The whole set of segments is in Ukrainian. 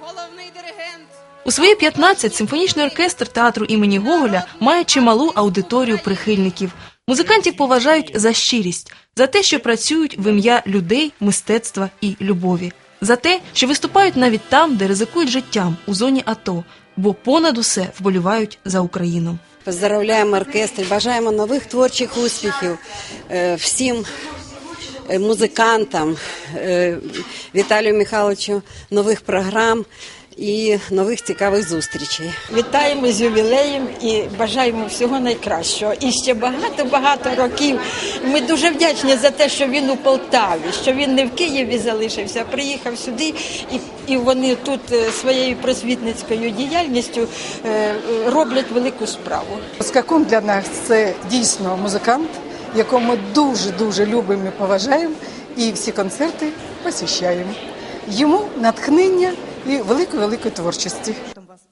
головний диригент. У свої 15 симфонічний оркестр театру імені Гоголя має чималу аудиторію прихильників. Музикантів поважають за щирість, за те, що працюють в ім'я людей, мистецтва і любові, за те, що виступають навіть там, де ризикують життям у зоні АТО, бо понад усе вболівають за Україну. Поздравляємо оркестр, бажаємо нових творчих успіхів е, всім музикантам, е, Віталію Михайловичу нових програм і нових цікавих зустрічей. Вітаємо з ювілеєм і бажаємо всього найкращого. І ще багато-багато років. Ми дуже вдячні за те, що він у Полтаві, що він не в Києві залишився, а приїхав сюди, і, і вони тут е, своєю просвітницькою діяльністю е, роблять велику справу. Скакун для нас це дійсно музикант, якого ми дуже дуже любимо і поважаємо, і всі концерти посіщаємо. Йому натхнення і великої великої творчості.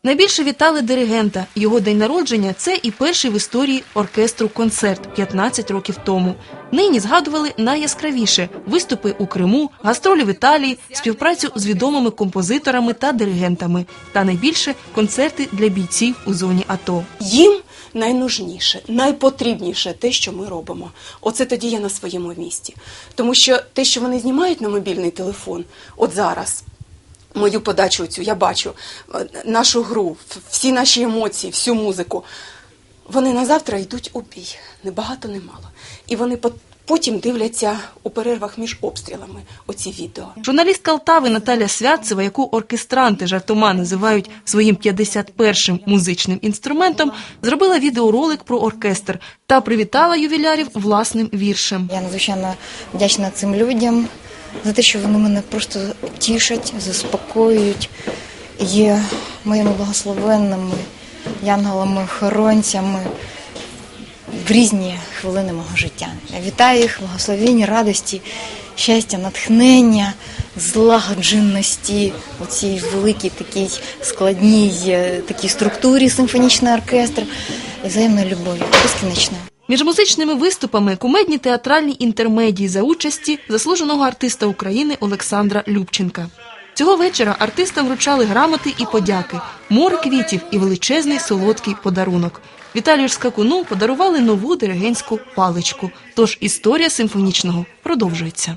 Найбільше вітали диригента. Його день народження це і перший в історії оркестру концерт 15 років тому. Нині згадували найяскравіше виступи у Криму, гастролі в Італії, співпрацю з відомими композиторами та диригентами. Та найбільше концерти для бійців у зоні АТО. їм найнужніше, найпотрібніше те, що ми робимо. Оце тоді я на своєму місці. Тому що те, що вони знімають на мобільний телефон, от зараз. Мою подачу цю я бачу е, нашу гру, всі наші емоції, всю музику. Вони на завтра йдуть у бій, не багато, не мало. І вони пот- потім дивляться у перервах між обстрілами оці відео. Журналістка Алтави Наталя Святцева, яку оркестранти жартома називають своїм 51-м музичним інструментом, зробила відеоролик про оркестр та привітала ювілярів власним віршем. Я надзвичайно вдячна цим людям за те, що вони мене просто тішать, заспокоюють, є моїми благословенними янголами-охоронцями в різні хвилини мого життя. Я вітаю їх, благословіння, радості, щастя, натхнення, злагодженості у цій великій такій складній е, такій структурі симфонічного оркестру і взаємної любові безкінечної. Між музичними виступами кумедні театральні інтермедії за участі заслуженого артиста України Олександра Любченка. Цього вечора артистам вручали грамоти і подяки, море квітів і величезний солодкий подарунок. Віталію Скакуну подарували нову диригентську паличку. Тож історія симфонічного продовжується.